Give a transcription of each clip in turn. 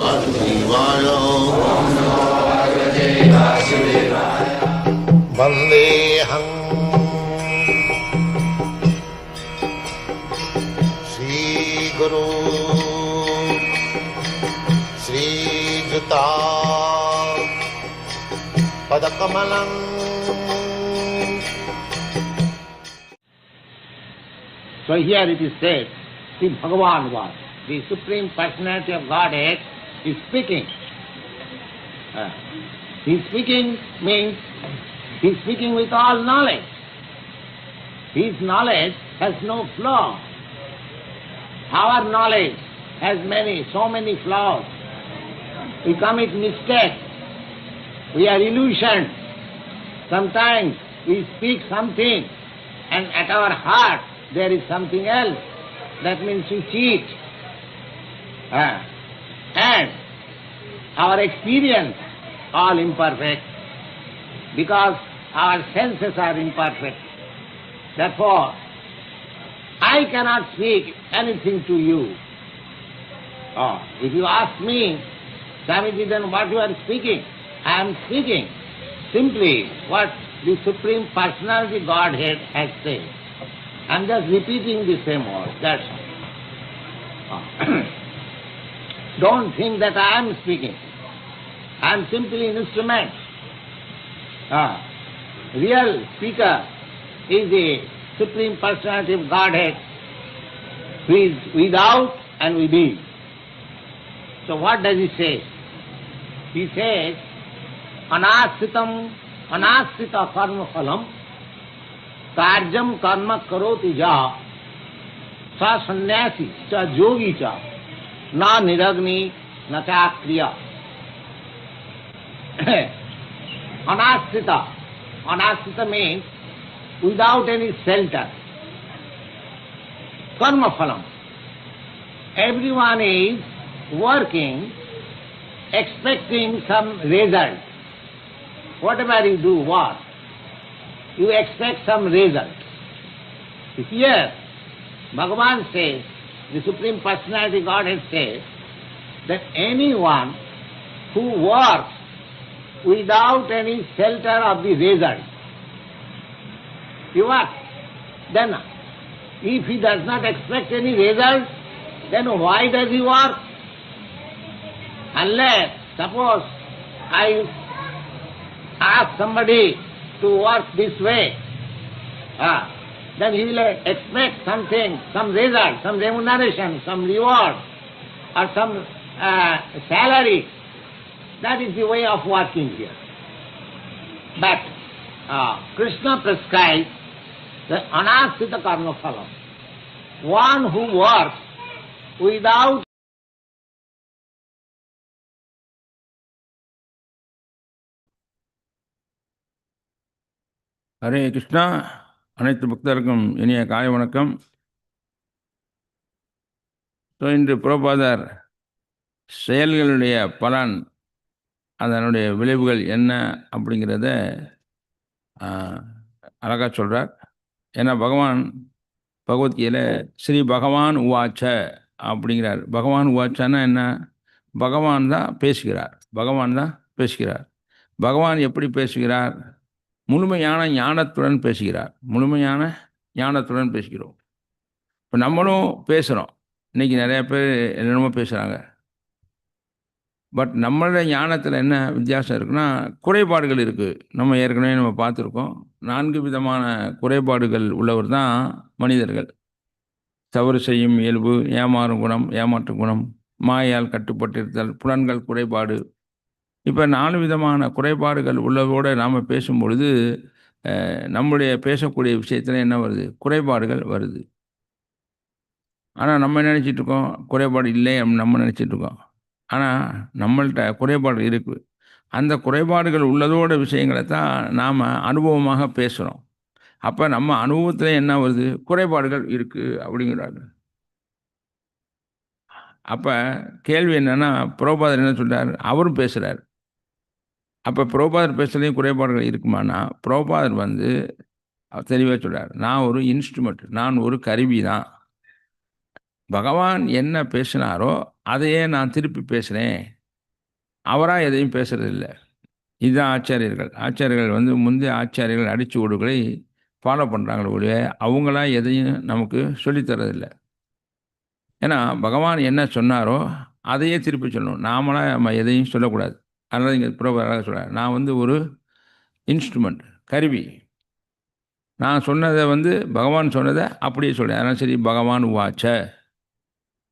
वासुदेवाय श्रीगुरु श्रीयुता पदकमलम् So here it is said, the Bhagavan was, the Supreme Personality of Godhead is speaking. Uh, His speaking means he is speaking with all knowledge. His knowledge has no flaw. Our knowledge has many, so many flaws. We commit mistakes. We are illusioned. Sometimes we speak something and at our heart there is something else. That means we cheat. Ah. And our experience all imperfect because our senses are imperfect. Therefore, I cannot speak anything to you. Oh, if you ask me, Swamiji, then what you are speaking? I am speaking simply what the Supreme Personality Godhead has said. I am just repeating the same words, that's all. Oh. Don't think that I am speaking. I am simply an instrument. Ah. Real speaker is the Supreme Personality of Godhead who is without and within. So what does he say? He says, Anasitam, anasita karma phalam, कार्यम कर्म करोति जा सन्यासी च जोगी च न निरग्नि, न चाक्रिय। अनाश्रित। अनाश्रित में विदाउट एनी सेल्टर कर्म फलम everyone is working expecting some result whatever you do what you expect some result भगवान से the Supreme Personality Godhead says, that anyone who works without any shelter of the result. He works. Then, if he does not expect any result, then why does he work? Unless, suppose, I ask somebody to work this way, ah, then he will expect something, some result, some remuneration, some reward, or some uh, salary. That is the way of working here. But uh, Krishna prescribes the anasthita karma phalam. One who works without हरे कृष्णा அனைத்து பக்தருக்கும் இனிய காய வணக்கம். So இன்று புரோபாதர் செயல்களுடைய பலன் அதனுடைய விளைவுகள் என்ன அப்படிங்கிறத அழகாக சொல்கிறார் ஏன்னா பகவான் பகவத்கீதையில் ஸ்ரீ பகவான் உவாச்ச அப்படிங்கிறார். பகவான் உவாச்சான்னா என்ன? பகவான் தான் பேசுகிறார். பகவான் தான் பேசுகிறார். பகவான் எப்படி பேசுகிறார்? முழுமையான ஞானத்துடன் பேசுகிறார். முழுமையான ஞானத்துடன் பேசுகிறோம். இப்போ நம்மளும் பேசுகிறோம் இன்றைக்கி நிறையா பேர் என்னென்னமோ பேசுகிறாங்க பட் நம்மளோட ஞானத்தில் என்ன வித்தியாசம் இருக்குன்னா குறைபாடுகள் இருக்குது நம்ம ஏற்கனவே நம்ம பார்த்துருக்கோம். நான்கு விதமான குறைபாடுகள் உள்ளவர் தான் மனிதர்கள். தவறு செய்யும் இயல்பு ஏமாறும் குணம் ஏமாற்றும் குணம் மாயால் கட்டுப்பட்டிருத்தல் புலன்கள் குறைபாடு இப்போ நாலு விதமான குறைபாடுகள் உள்ளதோடு நாம் பேசும் பொழுது நம்முடைய பேசக்கூடிய விஷயத்தில் என்ன வருது? குறைபாடுகள் வருது. ஆனால் நம்ம நினச்சிட்டு இருக்கோம் குறைபாடு இல்லை நம்ம நினச்சிட்டு இருக்கோம் ஆனால் நம்மள்கிட்ட குறைபாடு இருக்குது அந்த குறைபாடுகள் உள்ளதோட விஷயங்களை தான் நாம் அனுபவமாக பேசுகிறோம் அப்போ நம்ம அனுபவத்தில் என்ன வருது? குறைபாடுகள் இருக்குது அப்படிங்கிறாங்க அப்போ கேள்வி என்னென்னா புரோபாதர் என்ன சொல்கிறார் அவரும் பேசுகிறார் அப்போ புரோபாதர் பேசுகிறதையும் குறைபாடுகள் இருக்குமானா புரோபாதர் வந்து தெளிவாக சொல்கிறார் நான் ஒரு இன்ஸ்ட்ருமெண்ட் நான் ஒரு கருவி தான் பகவான் என்ன பேசினாரோ அதையே நான் திருப்பி பேசுகிறேன் அவராக எதையும் பேசுகிறதில்ல இதுதான் ஆச்சாரியர்கள். ஆச்சாரியர்கள் வந்து முந்தைய ஆச்சாரியர்கள் அடிச்சு ஓடுகளை ஃபாலோ பண்ணுறாங்களே ஒழிய அவங்களா எதையும் நமக்கு சொல்லித்தரதில்லை ஏன்னா பகவான் என்ன சொன்னாரோ அதையே திருப்பி சொல்லணும். நாமளாக நம்ம எதையும் சொல்லக்கூடாது. அதனால் இங்கே புரோபராக சொல்கிறார் நான் வந்து ஒரு இன்ஸ்ட்ருமெண்ட் கருவி. நான் சொன்னதை வந்து பகவான் சொன்னதை அப்படியே சொல்கிறேன் அதனால் சரி பகவான் உவாச்ச.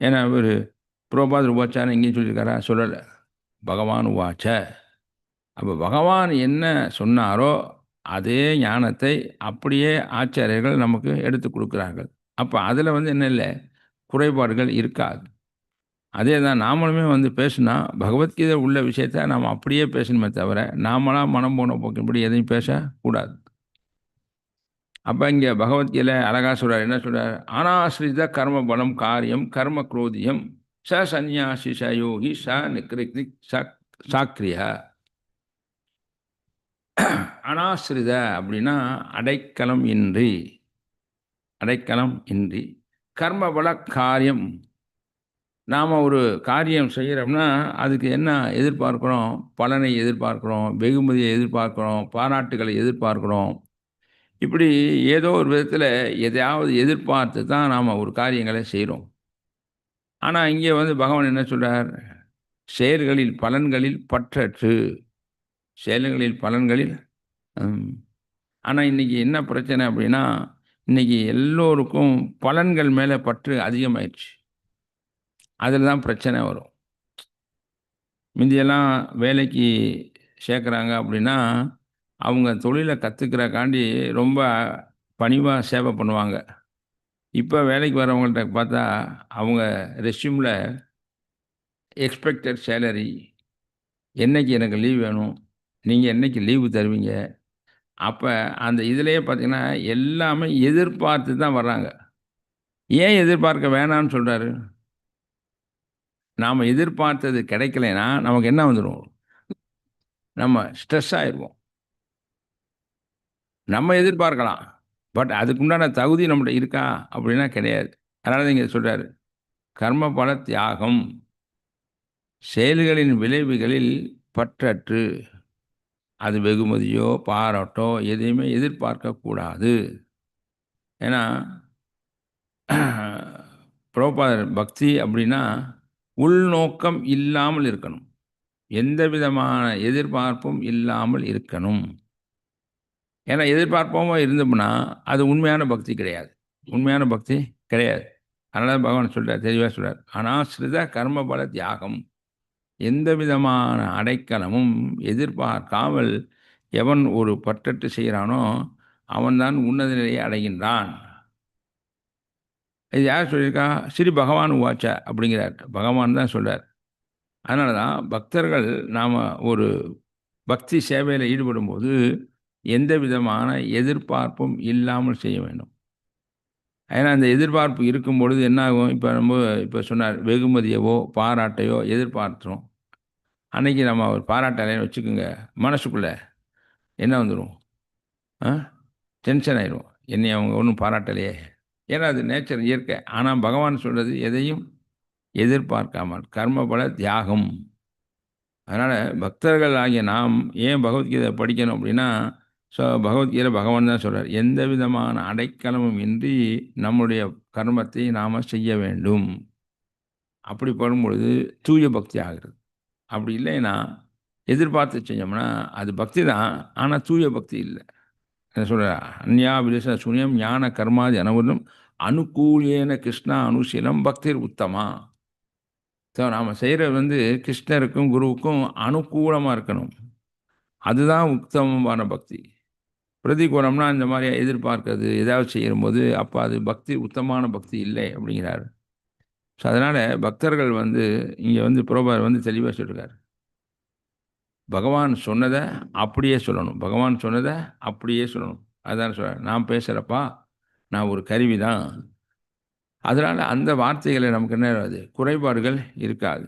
ஏன்னா ஒரு புரோபாத் உவாச்சான்னு இங்கேயும் சொல்லியிருக்காரா? சொல்லலை. பகவான் உவாச்ச. அப்போ பகவான் என்ன சொன்னாரோ அதே ஞானத்தை அப்படியே ஆச்சாரியர்கள் நமக்கு எடுத்து கொடுக்குறார்கள். அப்போ அதில் வந்து என்ன இல்லை? குறைபாடுகள் இருக்காது. அதே தான் நாமளுமே வந்து பேசுனா பகவத்கீதை உள்ள விஷயத்த நாம் அப்படியே பேசணுமே தவிர நாமளாக மனம் போன போக்கின்படி எதையும் பேசக்கூடாது. அப்போ இங்கே பகவத்கீதை அழகா சொல்கிறார் என்ன சொல்கிறார் அனாசிரித கர்ம பலம் காரியம் கர்ம குரோதியம் ச சந்நியாசி ச யோகி ச நிக்ரிக்ரி ச சாக்கிரியா அனாசிரித அப்படின்னா அடைக்கலம் இன்றி அடைக்கலம் இன்றி கர்மபல காரியம் நாம் ஒரு காரியம் செய்கிறோம்னா அதுக்கு என்ன எதிர்பார்க்குறோம்? பலனை எதிர்பார்க்குறோம் வெகுமதியை எதிர்பார்க்குறோம் பாராட்டுகளை எதிர்பார்க்குறோம். இப்படி ஏதோ ஒரு விதத்தில் எதையாவது எதிர்பார்த்து தான் நாம் ஒரு காரியங்களை செய்கிறோம் ஆனால் இங்கே வந்து பகவான் என்ன சொல்கிறார் செயல்களில் பலன்களில் பற்றற்று. செயல்களில் பலன்களில் ஆனால் இன்றைக்கி என்ன பிரச்சனை அப்படின்னா இன்றைக்கி எல்லோருக்கும் பலன்கள் மேலே பற்று அதிகமாயிடுச்சு அதில் தான் பிரச்சனை வரும். முந்தியெல்லாம் வேலைக்கு சேர்க்குறாங்க அப்படின்னா அவங்க தொழிலை கற்றுக்கிறக்காண்டி ரொம்ப பணிவாக சேவை பண்ணுவாங்க. இப்போ வேலைக்கு வரவங்கள்ட்ட பார்த்தா அவங்க ரெஸ்யூமில் எக்ஸ்பெக்டட் சேலரி என்னைக்கு எனக்கு லீவ் வேணும் நீங்கள் என்னைக்கு லீவு தருவீங்க? அப்போ அந்த இதிலேயே பார்த்தீங்கன்னா எல்லாமே எதிர்பார்த்து தான் வர்றாங்க. ஏன் எதிர்பார்க்க வேணான்னு சொல்கிறாரு நாம் எதிர்பார்த்தது கிடைக்கலைன்னா நமக்கு என்ன வந்துடும் நம்ம ஸ்ட்ரெஸ் ஆயிடுவோம் நம்ம எதிர்பார்க்கலாம். பட் அதுக்குண்டான தகுதி நம்மகிட்ட இருக்கா? அப்படின்னா கிடையாது. அதனால தான் இங்கே சொல்கிறாரு கர்ம பல தியாகம் செயல்களின் விளைவுகளில் பற்றற்று. அது வெகுமதியோ பாராட்டோ எதையுமே எதிர்பார்க்கக்கூடாது ஏன்னா புரோபாதர் பக்தி அப்படின்னா உள்நோக்கம் இல்லாமல் இருக்கணும். எந்த விதமான எதிர்பார்ப்பும் இல்லாமல் இருக்கணும். ஏன்னா எதிர்பார்ப்போமா இருந்தோம்னா அது உண்மையான பக்தி கிடையாது. உண்மையான பக்தி கிடையாது. அதனால பகவான் சொல்கிறார் தெளிவாக சொல்கிறார் அனாசிரித கர்மபல தியாகம் எந்த விதமான அடைக்கலமும் எதிர்பார்க்காமல் எவன் ஒரு பற்றட்டு செய்கிறானோ அவன்தான் உன்னத நிலையை அடைகின்றான். இது யார் சொல்லியிருக்கா? ஸ்ரீ பகவான் உவாச்ச அப்படிங்கிறார். பகவான் தான் சொல்கிறார் அதனால தான் பக்தர்கள் நாம் ஒரு பக்தி சேவையில் ஈடுபடும்போது எந்த விதமான எதிர்பார்ப்பும் இல்லாமல் செய்ய வேண்டும். ஏன்னா அந்த எதிர்பார்ப்பு இருக்கும் பொழுது என்ன ஆகும் இப்போ நம்ம இப்போ சொன்னார் வெகுமதியவோ பாராட்டையோ எதிர்பார்த்துறோம் அன்னைக்கு நம்ம ஒரு பாராட்டலைன்னு வச்சுக்கோங்க மனசுக்குள்ளே என்ன வந்துடும் ஆ? டென்ஷன் ஆயிடும் என்னை அவங்க ஒன்றும் பாராட்டலையே. ஏன்னா அது நேச்சர் இயற்கை. ஆனால் பகவான் சொல்கிறது எதையும் எதிர்பார்க்காமல் கர்மபல தியாகம். அதனால் பக்தர்கள் ஆகிய நாம் ஏன் பகவத்கீதை படிக்கணும் அப்படின்னா ஸோ பகவத்கீதை பகவான் தான் சொல்கிறார் எந்த விதமான அடைக்கலமும் இன்றி நம்முடைய கர்மத்தை நாம் செய்ய வேண்டும். அப்படி படும்பொழுது தூய பக்தி ஆகிறது. அப்படி இல்லைன்னா எதிர்பார்த்து செஞ்சோம்னா அது பக்தி தான் ஆனால் தூய பக்தி இல்லை. சொல்கிற அந்யா விலேச சுனியம் ஞான கர்மாதி அனவரும் அனுகூலியன கிருஷ்ணா அனுசீலம் பக்திர் உத்தமா. ஸோ நாம் செய்கிறது வந்து கிருஷ்ணருக்கும் குருவுக்கும் அனுகூலமாக இருக்கணும். அதுதான் உத்தமமான பக்தி. பிரதிகூலம்னா இந்த மாதிரி எதிர்பார்க்கறது ஏதாவது செய்யும்போது அப்போ அது பக்தி உத்தமான பக்தி இல்லை அப்படிங்கிறார். ஸோ அதனால் பக்தர்கள் வந்து இங்கே வந்து புரோபார் வந்து தெளிவாக சொல்லியிருக்கார் பகவான் சொன்னதை அப்படியே சொல்லணும். பகவான் சொன்னதை அப்படியே சொல்லணும். அதான் சொல்ல நான் பேசுகிறப்பா நான் ஒரு கருவி தான் அதனால் அந்த வார்த்தைகளை நமக்கு என்ன வருது குறைபாடுகள் இருக்காது.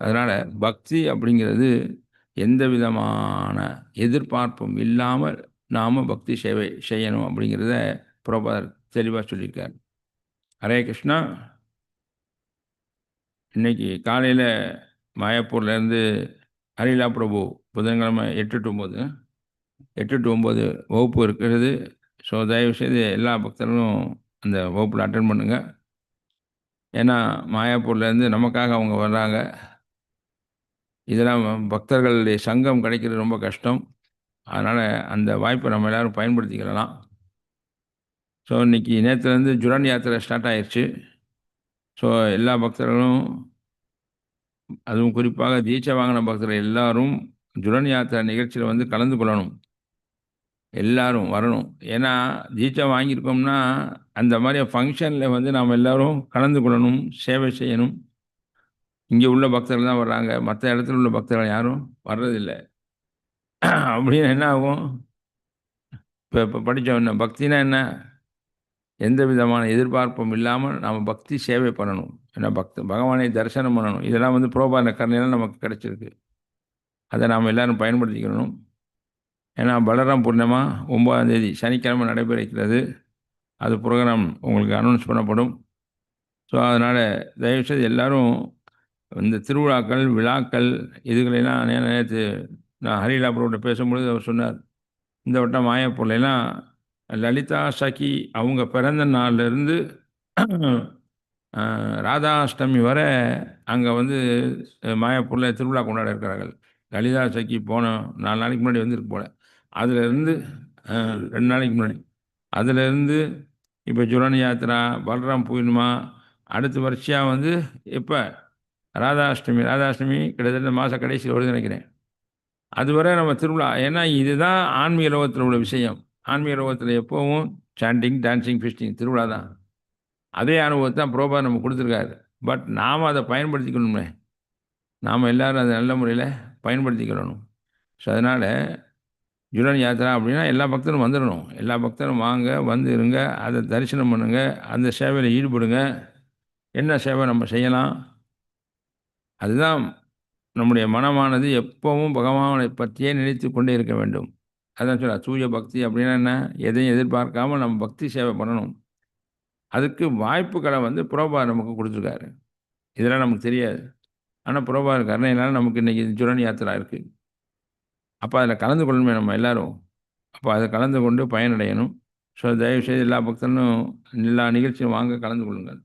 அதனால் பக்தி அப்படிங்கிறது எந்த விதமான எதிர்பார்ப்பும் இல்லாமல் நாம் பக்தி சேவை செய்யணும் அப்படிங்கிறத புரோபாதர் தெளிவாக சொல்லியிருக்கார். ஹரே கிருஷ்ணா. இன்னைக்கு காலையில் மாயப்பூர்லேருந்து ஹரிலா பிரபு புதன்கிழமை எட்டு டு ஒம்பது எட்டு டு ஒம்பது வகுப்பு இருக்கிறது. ஸோ தயவுசெய்து எல்லா பக்தர்களும் அந்த வகுப்பில் அட்டன் பண்ணுங்கள் ஏன்னா மாயாப்பூர்லேருந்து நமக்காக அவங்க வர்றாங்க. இதெல்லாம் பக்தர்களுடைய சங்கம் கிடைக்கிறது ரொம்ப கஷ்டம். அதனால் அந்த வாய்ப்பை நம்ம எல்லோரும் பயன்படுத்திக்கலாம் ஸோ இன்றைக்கி நேற்றுலேருந்து ஜுரான் யாத்திரை ஸ்டார்ட் ஆயிடுச்சு ஸோ எல்லா பக்தர்களும் அதுவும் குறிப்பாக தீட்சை வாங்கின பக்தர்கள் எல்லாரும் ஜுடன் யாத்திரை நிகழ்ச்சியில் வந்து கலந்து கொள்ளணும். எல்லாரும் வரணும். ஏன்னா தீட்சை வாங்கியிருக்கோம்னா அந்த மாதிரி ஃபங்க்ஷனில் வந்து நாம் எல்லோரும் கலந்து கொள்ளணும் சேவை செய்யணும். இங்கே உள்ள பக்தர்கள் தான் வர்றாங்க. மற்ற இடத்துல உள்ள பக்தர்கள் யாரும் வர்றதில்லை. அப்படின்னு என்ன ஆகும்? இப்போ இப்போ படித்தோம் பக்தினா என்ன? எந்த விதமான எதிர்பார்ப்பும் இல்லாமல் நாம் பக்தி சேவை பண்ணணும். ஏன்னா பக்த பகவானை தரிசனம் பண்ணணும். இதெல்லாம் வந்து புரோபான கருணையெல்லாம் நமக்கு கிடைச்சிருக்கு. அதை நாம் எல்லோரும் பயன்படுத்திக்கணும். ஏன்னா பலராம் பூர்ணிமா ஒன்பதாம் தேதி சனிக்கிழமை நடைபெற இருக்கிறது அது ப்ரோக்ராம் உங்களுக்கு அனௌன்ஸ் பண்ணப்படும். ஸோ அதனால் தயவுசெய்து எல்லாரும் இந்த திருவிழாக்கள் விழாக்கள் இதுகளெல்லாம் நேற்று நான் ஹரிலா புரோட்ட பேசும்பொழுது அவர் சொன்னார். இந்த வட்டம் மாயப்பூர்லாம் லலிதா சகி அவங்க பிறந்த நாள்லேருந்து ராதாஷ்டமி வர அங்கே வந்து மாயாப்பூரில் திருவிழா கொண்டாட இருக்கிறார்கள். லலிதா சக்கி போன நாலு நாளைக்கு முன்னாடி வந்துருக்கு போல. அதுலேருந்து ரெண்டு நாளைக்கு முன்னாடி. அதுலேருந்து இப்போ ஜுரானி யாத்திரா பலராம் பூர்ணிமா அடுத்த வருஷம் வந்து இப்போ ராதாஷ்டமி ராதாஷ்டமி கிட்டத்தட்ட மாத கடைசியில் வருது நினைக்கிறேன். அதுவரை நம்ம திருவிழா ஏன்னா இதுதான் ஆன்மீக லோகத்தில் உள்ள விஷயம். ஆன்மீக லோகத்தில் எப்போவும் சாண்டிங் டான்சிங் ஃபிஸ்டிங் திருவிழா தான் அதே அனுபவத்தை தான் புரோபா நம்ம கொடுத்துருக்காரு. பட் நாம் அதை பயன்படுத்திக்கணுமே. நாம் எல்லாரும் அதை நல்ல முறையில் பயன்படுத்திக்கிறணும் ஸோ அதனால் ஜுலன் யாத்திரா அப்படின்னா எல்லா பக்தரும் வந்துடணும். எல்லா பக்தரும் வாங்க வந்து இருங்க அதை தரிசனம் பண்ணுங்கள் அந்த சேவையில் ஈடுபடுங்க. என்ன சேவை நம்ம செய்யலாம்? அதுதான் நம்முடைய மனமானது எப்பவும் பகவானை பற்றியே நினைத்து கொண்டே இருக்க வேண்டும். அதான் சொல்ல தூய பக்தி அப்படின்னா என்ன? எதையும் எதிர்பார்க்காம நம்ம பக்தி சேவை பண்ணணும். அதுக்கு வாய்ப்புகளை வந்து புரோபா நமக்கு கொடுத்துருக்காரு. இதெல்லாம் நமக்கு தெரியாது. ஆனால் புரோபா கருணையினால நமக்கு இன்றைக்கி ஜுரணி யாத்திரா இருக்குது அப்போ அதில் கலந்து கொள்ளணுமே நம்ம எல்லாரும். அப்போ அதை கலந்து கொண்டு பயனடையணும். ஸோ தயவுசெய்து எல்லா பக்தனும் எல்லா நிகழ்ச்சியும் வாங்க கலந்து கொள்ளுங்கள்.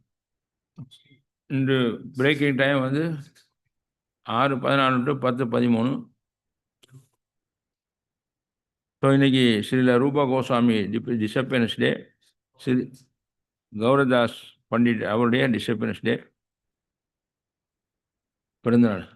இன்று பிரேக்கிங் டைம் வந்து ஆறு பதினாலு டு பத்து பதிமூணு. ஸோ இன்றைக்கி ஸ்ரீல ரூபா கோஸ்வாமி டிசப்பனஸ் டே ஸ்ரீ கௌரதாஸ் பண்டிட் அவருடைய டிசப்பனஸ் டே பிறந்தநாள்.